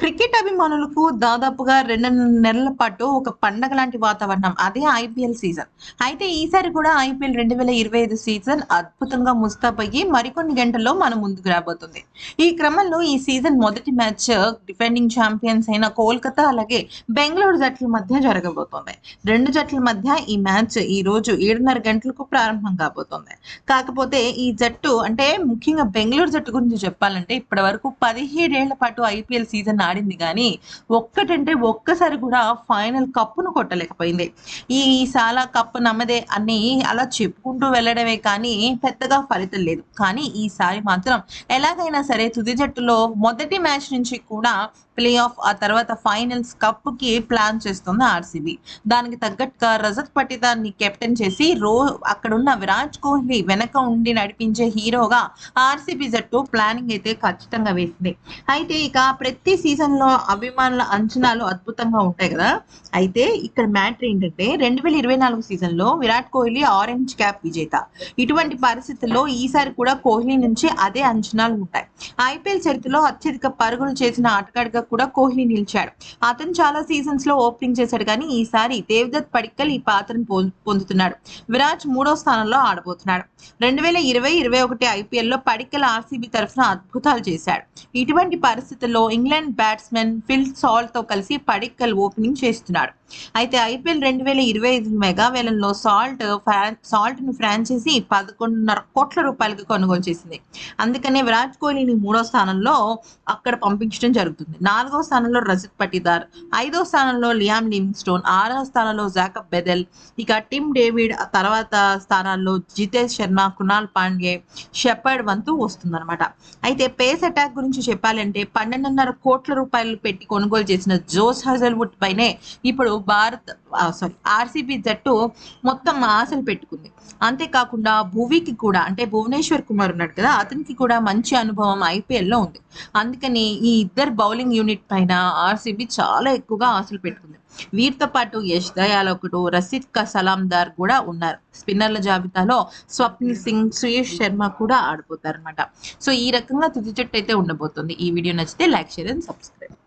Cricket అభిమానులకు దాదాపుగా రెండు నెలల పాటు ఒక పండగ లాంటి వాతావరణం. అదే ఐపీఎల్ సీజన్. అయితే ఈసారి కూడా ఐపీఎల్ రెండు వేల ఇరవై ఐదు సీజన్ అద్భుతంగా ముస్తాబయ్యి మరికొన్ని గంటల్లో మన ముందుకు రాబోతుంది. ఈ క్రమంలో ఈ సీజన్ మొదటి మ్యాచ్ డిఫెండింగ్ ఛాంపియన్స్ అయిన కోల్కతా అలాగే బెంగళూరు జట్ల మధ్య జరగబోతోంది. రెండు జట్ల మధ్య ఈ మ్యాచ్ ఈ రోజు ఏడున్నర గంటలకు ప్రారంభం కాబోతోంది. కాకపోతే ఈ జట్టు అంటే ముఖ్యంగా బెంగళూరు జట్టు గురించి చెప్పాలంటే ఇప్పటి వరకు పదిహేడేళ్ళ పాటు ఐపీఎల్ సీజన్ ఆడింది కానీ ఒక్కటంటే ఒక్కసారి కూడా ఫైనల్ కప్పును కొట్టలేకపోయింది. ఈ సాలా కప్పు నమ్మదే అని అలా చెప్పుకుంటూ వెళ్ళడమే కానీ పెద్దగా ఫలితం లేదు. కానీ ఈసారి మాత్రం ఎలాగైనా సరే తుది జట్టులో మొదటి మ్యాచ్ నుంచి కూడా ప్లే ఆఫ్ ఆ తర్వాత ఫైనల్స్ కప్పుకి ప్లాన్ చేస్తుంది ఆర్సీబీ. దానికి తగ్గట్టుగా రజత్ పటిదాన్ని కెప్టెన్ చేసి రో అక్కడున్న విరాట్ కోహ్లీ వెనక ఉండి నడిపించే హీరోగా ఆర్సీబీ జట్టు ప్లానింగ్ అయితే ఖచ్చితంగా వేసింది. అయితే ఇక ప్రతి సీజన్లో అభిమానుల అంచనాలు అద్భుతంగా ఉంటాయి కదా. అయితే ఇక్కడ మ్యాటర్ ఏంటంటే రెండు వేల ఇరవై నాలుగు సీజన్లో విరాట్ కోహ్లీ ఆరెంజ్ క్యాప్ విజేత. ఇటువంటి పరిస్థితుల్లో ఈసారి కూడా కోహ్లీ నుంచి అదే అంచనాలు ఉంటాయి. ఐపీఎల్ చరిత్రలో అత్యధిక పరుగులు చేసిన ఆటగాడిగా కూడా కోహ్లీ నిలిచాడు. అతను చాలా సీజన్స్లో ఓపెనింగ్ చేశాడు కానీ ఈసారి దేవదత్ పడిక్కల్ ఈ పాత్రను పొం- పొందుతున్నాడు. విరాజ్ మూడో స్థానంలో ఆడబోతున్నాడు. రెండు వేల ఇరవై ఇరవై ఒకటి ఐపీఎల్లో పడిక్కల్ ఆర్సీబీ తరఫున అద్భుతాలు చేశాడు. ఇటువంటి పరిస్థితుల్లో ఇంగ్లాండ్ బ్యాట్స్మెన్ ఫిల్ సాల్ట్తో కలిసి పడిక్కల్ ఓపెనింగ్ చేస్తున్నాడు. అయితే ఐపీఎల్ రెండు వేల ఇరవై ఐదు మెగావేలంలో సాల్ట్ సాల్ట్ను ఫ్రాంచైజీ పదకొండున్నర కోట్ల రూపాయలకు కొనుగోలు చేసింది. అందుకనే విరాట్ కోహ్లీని మూడో స్థానంలో అక్కడ పంపించడం జరుగుతుంది. నాలుగో స్థానంలో రజత్ పటిదార్ ఐదో స్థానంలో లియామ్ లివింగ్ స్టోన్ ఆరో స్థానంలో జాకబ్ బెదెల్ ఇక టిమ్ డేవిడ్ తర్వాత స్థానాల్లో జితేష్ శర్మ కునాల్ పాండ్యే షెపర్డ్ వంతు వస్తుందన్నమాట. అయితే పేస్ అటాక్ గురించి చెప్పాలంటే పన్నెండున్నర కోట్ల రూపాయలు పెట్టి కొనుగోలు చేసిన జోస్ హజల్వుడ్ పైనే ఇప్పుడు భారత్ సారీ ఆర్సీబీ జట్టు మొత్తం ఆశలు పెట్టుకుంది. అంతేకాకుండా భువికి కూడా అంటే భువనేశ్వర్ కుమార్ ఉన్నాడు కదా అతనికి కూడా మంచి అనుభవం ఐపీఎల్లో ఉంది. అందుకని ఈ ఇద్దరు బౌలింగ్ యూనిట్ పైన ఆర్సీబీ చాలా ఎక్కువగా ఆశలు పెట్టుకుంది. వీరితో పాటు యష్ దయాల్ ఒకడు రసిద్ కా సలాందార్ కూడా ఉన్నారు. స్పిన్నర్ల జాబితాలో స్వప్నిల్ సింగ్ సుయేష్ శర్మ కూడా ఆడిపోతారు అనమాట సో ఈ రకంగా తుది జట్టు అయితే ఉండబోతుంది. ఈ వీడియో నచ్చితే లైక్ షేర్ అండ్ సబ్స్క్రైబ్.